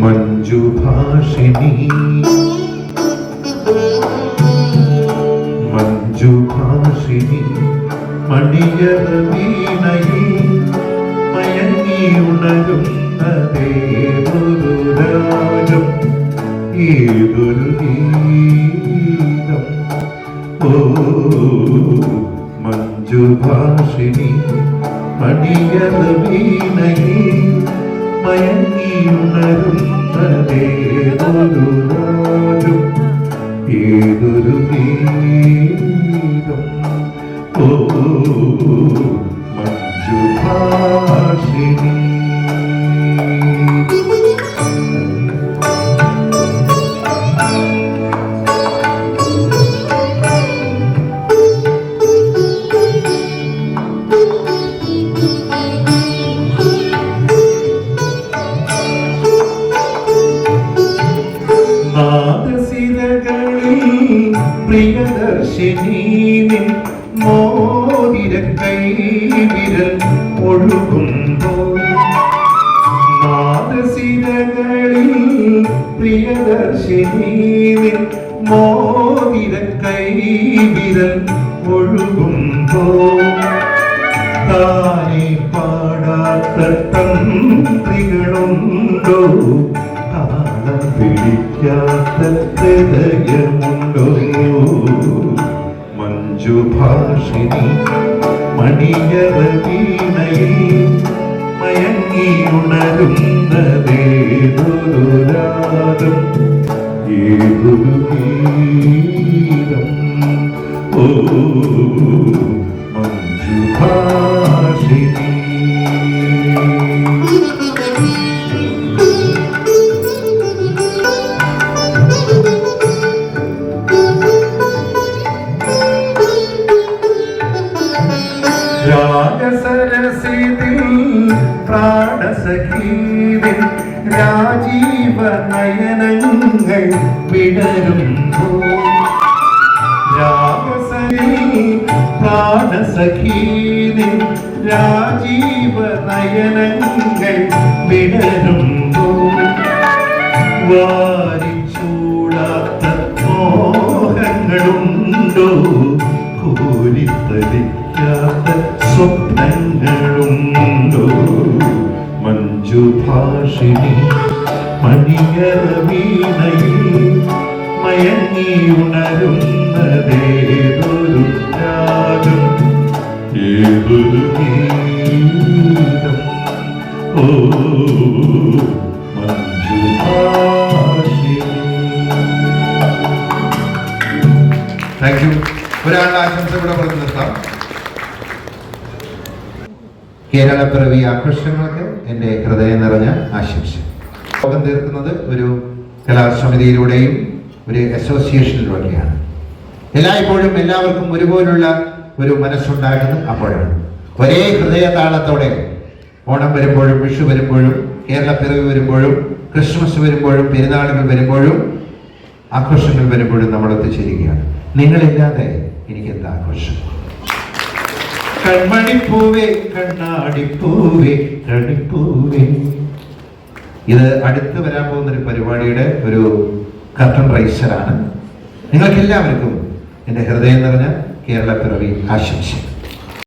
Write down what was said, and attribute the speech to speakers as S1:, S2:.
S1: മഞ്ജുഭാഷിണി മഞ്ജുഭാഷിണി മണിയറ വീണയിൽ മയങ്ങി ഉണരുന്നതേതൊരു രാഗം ഏതൊരു ഗീതം. ഓ മഞ്ജുഭാഷിണി മണിയറ വീണയിൽ മയങ്ങി ഉണരുന്നതേതൊരു രാഗം ഏതൊരു ഗീതം ഓ. പ്രിയദർശിനി നിൻ മോതിര കൈവിരൽ ഒഴുകുമ്പോൾ നാദശിരകളിൽ പ്രിയദർശിനി നിൻ മോതിര കൈവിരൽ ഒഴുകുമ്പോൾ താനെ പാടാത്ത തന്ത്രികളുണ്ടോ? താളം പിടിക്കാത്ത ഹൃദയമുണ്ടോ? മഞ്ജുഭാഷിണി മണിയറ വീണയിൽ മയങ്ങി ഉണരുന്നതേതൊരു രാഗം ഏതൊരു ഓ പ്രാണസഖീതിൽ രാജീവ നയനങ്ങൾ വിടരുമ്പോ. രാഗസരിൽ പ്രാണസഖീതിൽ രാജീവ നയനങ്ങൾ വിടരുമ്പോ വാരിച്ചൂടാത്ത മോഹങ്ങളുണ്ടോ? കോരിത്തലിക്കാത്ത സ്വപ്നങ്ങളുണ്ടോ. മഞ്ജുഭാഷിണി മണിയറ വീണയിൽ മയങ്ങി ഉണരുന്നതേതൊരു ഓ ഒരാളുടെ ആശംസ ഇവിടെ പറഞ്ഞു നിർത്താം. കേരള പിറവി ആഘോഷങ്ങൾക്ക് എന്റെ ഹൃദയം നിറഞ്ഞ ആശംസ ലോകം തീർക്കുന്നത് ഒരു കലാസമിതിയിലൂടെയും ഒരു അസോസിയേഷനിലൂടെയാണ്. എല്ലായ്പ്പോഴും എല്ലാവർക്കും ഒരുപോലുള്ള ഒരു മനസ്സുണ്ടാകുന്നത് അപ്പോഴാണ്. ഒരേ ഹൃദയതാളത്തോടെ ഓണം വരുമ്പോഴും വിഷു വരുമ്പോഴും കേരളപ്പിറവി വരുമ്പോഴും ക്രിസ്മസ് വരുമ്പോഴും പെരുന്നാളുകൾ വരുമ്പോഴും ആഘോഷങ്ങൾ വരുമ്പോഴും നമ്മൾ ഒത്തുചേരുകയാണ് നിങ്ങളില്ലാതെ എനിക്ക് എന്താ ആഘോഷം? കൺമണിപ്പൂവേ കണ്ണാടിപ്പൂവേ കണിപ്പൂവേ ഇത് അടുത്ത് വരാൻ പോകുന്ന ഒരു പരിപാടിയുടെ ഒരു കർട്ടൺ റൈസറാണ് നിങ്ങൾക്ക് എല്ലാവർക്കും എന്റെ ഹൃദയം നിറഞ്ഞ കേരള പിറവി ആശംസ